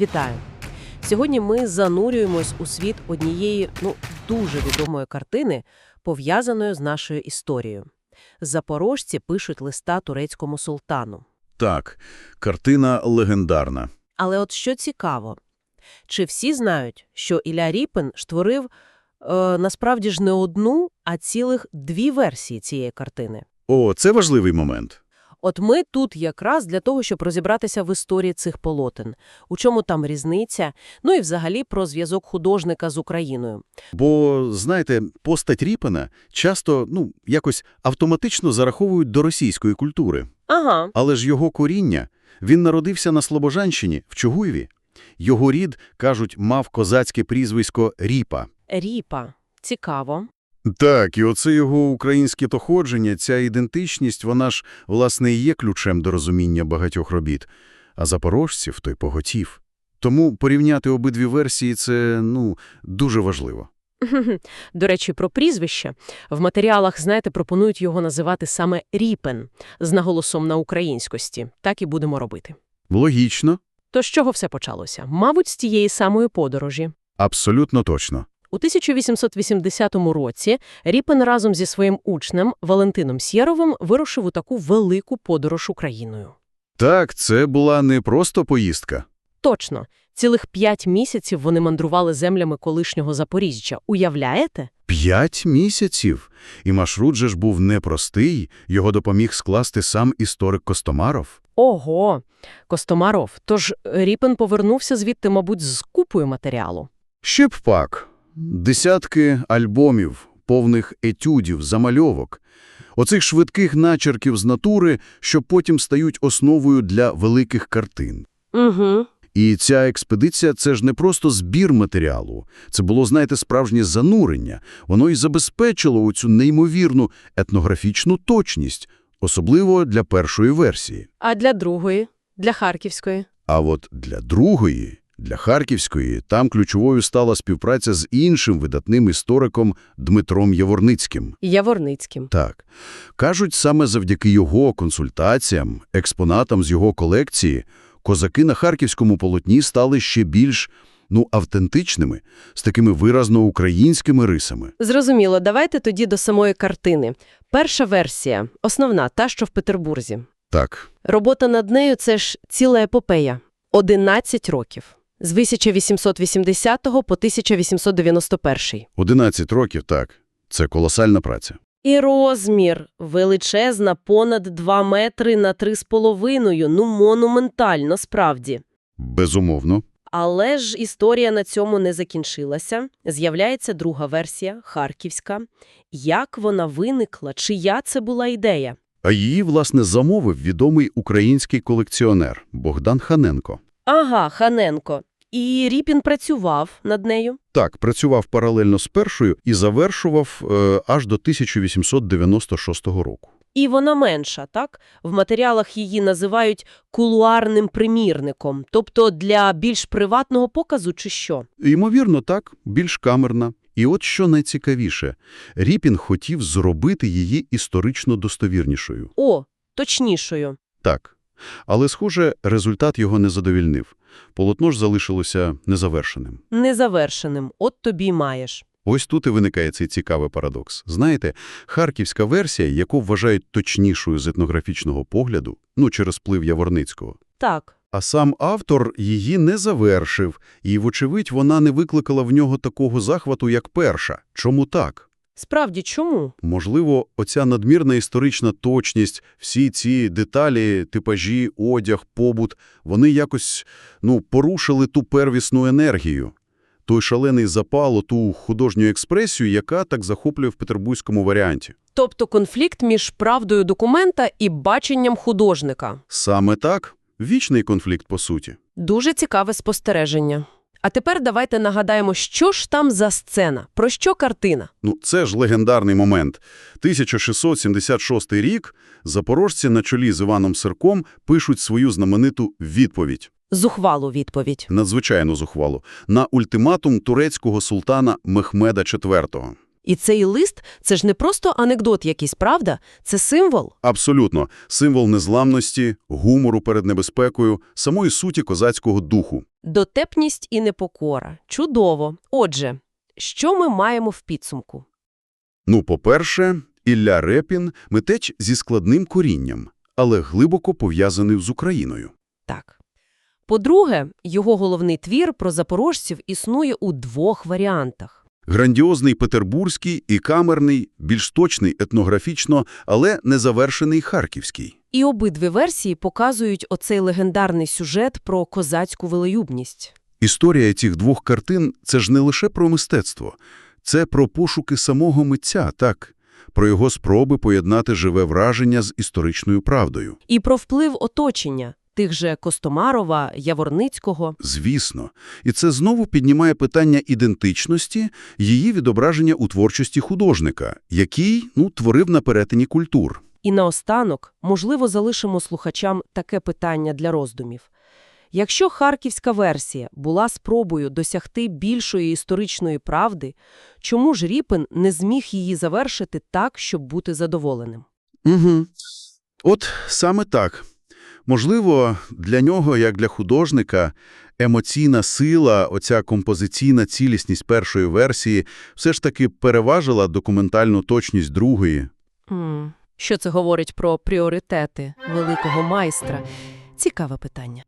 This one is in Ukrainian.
Вітаю! Сьогодні ми занурюємось у світ однієї, ну, дуже відомої картини, пов'язаної з нашою історією. Запорожці пишуть листа турецькому султану. Так, картина легендарна. Але от що цікаво, чи всі знають, що Ілля Ріпин створив е, насправді ж не одну, а цілих дві версії цієї картини? О, це важливий момент. От ми тут якраз для того, щоб розібратися в історії цих полотен, у чому там різниця, ну і взагалі про зв'язок художника з Україною. Бо, знаєте, постать Ріпена часто, ну, якось автоматично зараховують до російської культури. Ага, Але ж його коріння, він народився на Слобожанщині, в Чугуєві. Його рід, кажуть, мав козацьке прізвисько Ріпа. Ріпа. Цікаво. Так, і оце його українське походження, ця ідентичність, вона ж, власне, і є ключем до розуміння багатьох робіт. А запорожців той поготів. Тому порівняти обидві версії – це, ну, дуже важливо. До речі, про прізвище. В матеріалах, знаєте, пропонують його називати саме Ріпен, з наголосом на українськості. Так і будемо робити. Логічно, То з чого все почалося? Мабуть, з тієї самої подорожі. абсолютно точно. У 1880 році Ріпен разом зі своїм учнем Валентином Сєровим вирушив у таку велику подорож Україною. Так, це була не просто поїздка. Точно, цілих п'ять місяців вони мандрували землями колишнього Запоріжжя. Уявляєте? П'ять місяців. І маршрут же ж був непростий, його допоміг скласти сам історик Костомаров. Ого! Костомаров. Тож Ріпен повернувся звідти, мабуть, з купою матеріалу. Ще б пак. Десятки альбомів, повних етюдів, замальовок. Оцих швидких начерків з натури, що потім стають основою для великих картин. Угу. І ця експедиція – це ж не просто збір матеріалу. Це було, знаєте, справжнє занурення. Воно і забезпечило оцю неймовірну етнографічну точність, особливо для першої версії. А для другої? Для Харківської? А от для другої, для Харківської, там ключовою стала співпраця з іншим видатним істориком Дмитром Яворницьким. Яворницьким. Так. Кажуть, саме завдяки його консультаціям, експонатам з його колекції, козаки на харківському полотні стали ще більш, ну, автентичними, з такими виразно українськими рисами. Зрозуміло, давайте тоді до самої картини. Перша версія, основна, та, що в Петербурзі. Так, Робота над нею – це ж ціла епопея. 11 років. З 1880 по 1891. 11 років, так. Це колосальна праця. І розмір величезна, понад 2 метри на 3,5, ну монументально справді. Безумовно. Але ж історія на цьому не закінчилася. З'являється друга версія, харківська. Як вона виникла, чия це була ідея? А її, власне, замовив відомий український колекціонер Богдан Ханенко. Ага, Ханенко. І Ріпін працював над нею. Так, працював паралельно з першою і завершував е, аж до 1896 року. І вона менша, так? В матеріалах її називають кулуарним примірником, тобто для більш приватного показу чи що? Ймовірно, так, більш камерна. І от що найцікавіше, Ріпін хотів зробити її історично достовірнішою. О, точнішою. Так. Але, схоже, результат його не задовільнив. Полотно ж залишилося незавершеним. Незавершеним. От тобі маєш. Ось тут і виникає цей цікавий парадокс. Знаєте, харківська версія, яку вважають точнішою з етнографічного погляду, ну, через вплив Яворницького, Так. А сам автор її не завершив, і, вочевидь, вона не викликала в нього такого захвату, як перша. Чому так? Справді, чому? Можливо, оця надмірна історична точність, всі ці деталі, типажі, одяг, побут, вони якось, ну, порушили ту первісну енергію, той шалений запал, ту художню експресію, яка так захоплює в петербурзькому варіанті. Тобто конфлікт між правдою документа і баченням художника. Саме так, вічний конфлікт, по суті. Дуже цікаве спостереження. А тепер давайте нагадаємо, що ж там за сцена, про що картина. Ну, це ж легендарний момент. 1676 рік запорожці на чолі з Іваном Сирком пишуть свою знамениту відповідь, Зухвалу відповідь. надзвичайно зухвалу, на ультиматум турецького султана Мехмеда IV. І цей лист – це ж не просто анекдот якийсь, правда? Це символ. Абсолютно. Символ незламності, гумору перед небезпекою, самої суті козацького духу. Дотепність і непокора. Чудово. Отже, що ми маємо в підсумку? Ну, по-перше, Ілля Репін – митець зі складним корінням, але глибоко пов'язаний з Україною. Так. По-друге, його головний твір про запорожців існує у двох варіантах. Грандіозний петербурзький і камерний, більш точний етнографічно, але незавершений харківський. І обидві версії показують оцей легендарний сюжет про козацьку велоюбність. Історія цих двох картин – це ж не лише про мистецтво. Це про пошуки самого митця, так? Про його спроби поєднати живе враження з історичною правдою. І про вплив оточення тих же Костомарова, Яворницького. Звісно. І це знову піднімає питання ідентичності, її відображення у творчості художника, який, ну, творив на перетині культур. І наостанок, можливо, залишимо слухачам таке питання для роздумів. Якщо харківська версія була спробою досягти більшої історичної правди, чому ж Ріпин не зміг її завершити так, щоб бути задоволеним? Угу. От саме так. Можливо, для нього, як для художника, емоційна сила, оця композиційна цілісність першої версії все ж таки переважила документальну точність другої. Mm. Що це говорить про пріоритети великого майстра? Цікаве питання.